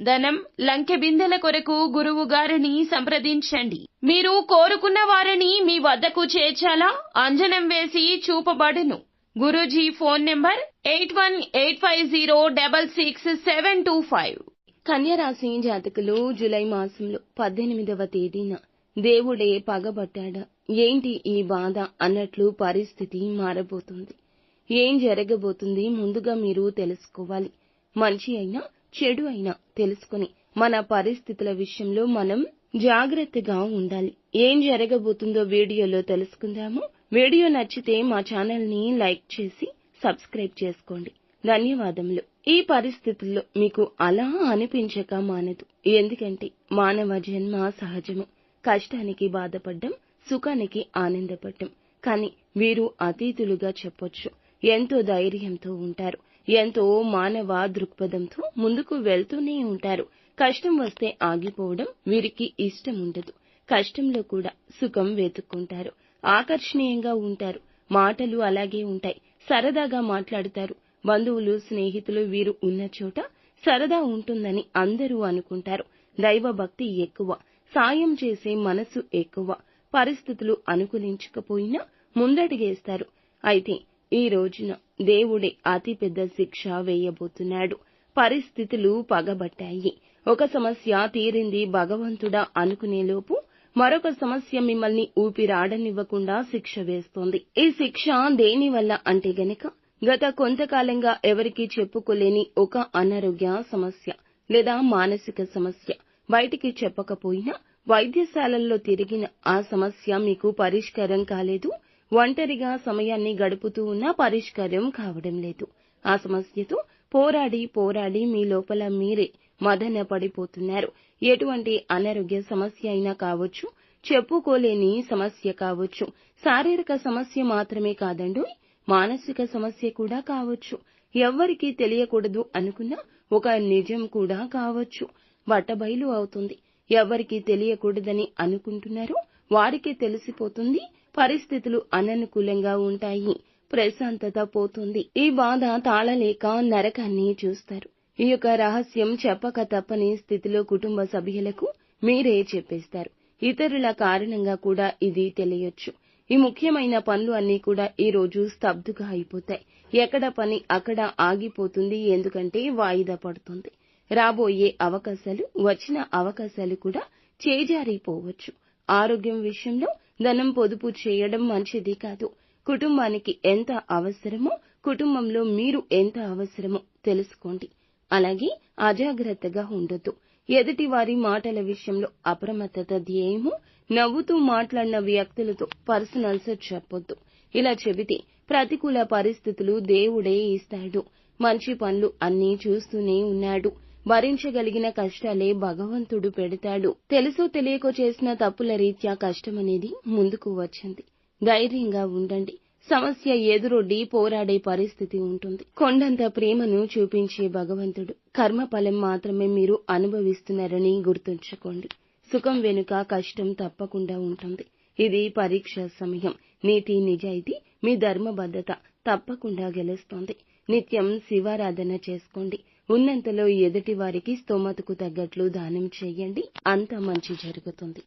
ధనం లంకె బిందెల కొరకు గురువు గారిని సంప్రదించండి. మీరు కోరుకున్న వారిని మీ వద్దకు చేర్చాలా? అంజనం వేసి చూపబడును. Guruji phone number eight one eight five zero double six seven two five. కన్యరాశి జాతకులు జులై మాసంలో పద్దెనిమిదవ తేదీన దేవుడే పగబట్టాడా. ఏంటి ఈ బాధ అన్నట్లు పరిస్థితి మారబోతుంది. ఏం జరగబోతుంది ముందుగా మీరు తెలుసుకోవాలి. మంచి అయినా చెడు అయినా తెలుసుకుని మన పరిస్థితుల విషయంలో మనం జాగ్రత్తగా ఉండాలి. ఏం జరగబోతుందో వీడియోలో తెలుసుకుందాము. వీడియో నచ్చితే మా ఛానల్ని లైక్ చేసి సబ్స్క్రైబ్ చేసుకోండి. ధన్యవాదములు. ఈ పరిస్థితుల్లో మీకు అలా అనిపించక మానదు. ఎందుకంటే మానవ జన్మ సహజము. కష్టానికి బాధపడ్డం సుఖానికి ఆనందపడ్డం. కానీ వీరు అతీతులుగా చెప్పొచ్చు. ఎంతో ధైర్యంతో ఉంటారు. ఎంతో మానవ దృక్పథంతో ముందుకు వెళ్తూనే ఉంటారు. కష్టం వస్తే ఆగిపోవడం వీరికి ఇష్టం ఉండదు కష్టంలో కూడా సుఖం వెతుక్కుంటారు. ఆకర్షణీయంగా ఉంటారు. మాటలు అలాగే ఉంటాయి. సరదాగా మాట్లాడతారు. బంధువులు స్నేహితులు వీరు ఉన్న చోట సరదా ఉంటుందని అందరూ అనుకుంటారు. దైవ భక్తి ఎక్కువ. సాయం చేసే మనసు ఎక్కువ. పరిస్థితులు అనుకూలించకపోయినా ముందడుగేస్తారు. అయితే ఈ రోజున దేవుడే అతి పెద్ద శిక్ష వేయబోతున్నాడు. పరిస్థితులు పగబట్టాయి. ఒక సమస్య తీరింది భగవంతుడా అనుకునేలోపు మరొక సమస్య మిమ్మల్ని ఊపిరాడనివ్వకుండా శిక్ష వేస్తోంది. ఈ శిక్ష దేని వల్ల అంటే గనక గత కొంతకాలంగా ఎవరికీ చెప్పుకోలేని ఒక అనారోగ్య సమస్య లేదా మానసిక సమస్య. బయటికి చెప్పకపోయినా వైద్యశాలల్లో తిరిగిన ఆ సమస్య మీకు పరిష్కారం కాలేదు. ఒంటరిగా సమయాన్ని గడుపుతూ ఉన్నా పరిష్కారం కావడం లేదు. ఆ సమస్యతో పోరాడి పోరాడి మీ లోపల మీరే మదన పడిపోతున్నారు. ఎటువంటి అనారోగ్య సమస్య అయినా కావచ్చు చెప్పుకోలేని సమస్య కావచ్చు శారీరక సమస్య మాత్రమే కాదండు మానసిక సమస్య కూడా కావచ్చు. ఎవ్వరికీ తెలియకూడదు అనుకున్న ఒక నిజం కూడా కావచ్చు. బట్టబయలు అవుతుంది. ఎవ్వరికీ తెలియకూడదని అనుకుంటున్నారో వారికే తెలిసిపోతుంది. పరిస్థితులు అననుకూలంగా ఉంటాయి. ప్రశాంతత పోతుంది. ఈ బాధ తాళలేక నరకాన్ని చూస్తారు. ఈ యొక్క రహస్యం చెప్పక తప్పని స్థితిలో కుటుంబ సభ్యులకు మీరే చెప్పేస్తారు. ఇతరుల కారణంగా కూడా ఇది తెలియొచ్చు. ఈ ముఖ్యమైన పనులు అన్నీ కూడా ఈ రోజు స్తబ్దుగా అయిపోతాయి. ఎక్కడ పని అక్కడ ఆగిపోతుంది. ఎందుకంటే వాయిదా పడుతుంది. రాబోయే అవకాశాలు వచ్చిన అవకాశాలు కూడా చేజారిపోవచ్చు. ఆరోగ్యం విషయంలో ధనం పొదుపు చేయడం మంచిది కాదు. కుటుంబానికి ఎంత అవసరమో కుటుంబంలో మీరు ఎంత అవసరమో తెలుసుకోండి. అలాగే అజాగ్రత్తగా ఉండొద్దు. ఎదుటి వారి మాటల విషయంలో అప్రమత్తత ధ్యేయము నవ్వుతూ మాట్లాడిన వ్యక్తులతో పర్సనల్స్ చెప్పొద్దు. ఇలా చెబితే ప్రతికూల పరిస్థితులు దేవుడే ఇస్తాడు. మంచి పనులు అన్నీ చూస్తూనే ఉన్నాడు. భరించగలిగిన కష్టాలే భగవంతుడు పెడతాడు. తెలుసో తెలియకో చేసిన తప్పుల రీత్యా కష్టమనేది ముందుకు వచ్చింది. ధైర్యంగా ఉండండి. సమస్య ఎదురొడ్డి పోరాడే పరిస్థితి ఉంటుంది. కొండంత ప్రేమను చూపించే భగవంతుడు. కర్మఫలం మాత్రమే మీరు అనుభవిస్తున్నారని గుర్తుంచుకోండి. సుఖం వెనుక కష్టం తప్పకుండా ఉంటుంది. ఇది పరీక్ష సమయం. నీతి నిజాయితీ మీ ధర్మబద్ధత తప్పకుండా గెలుస్తోంది. నిత్యం శివారాధన చేసుకోండి. ఉన్నంతలో ఎదుటి వారికి స్తోమతకు తగ్గట్లు దానం చేయండి. అంత మంచి జరుగుతుంది.